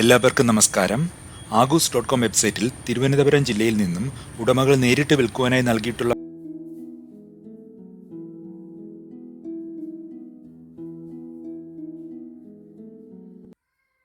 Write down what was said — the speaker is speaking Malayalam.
എല്ലാവർക്കും നമസ്കാരം. ആഗൂസ് ഡോട്ട് കോം വെബ്സൈറ്റിൽ തിരുവനന്തപുരം ജില്ലയിൽ നിന്നും ഉടമകൾ നേരിട്ട് വിൽക്കുവാനായി നൽകിയിട്ടുള്ള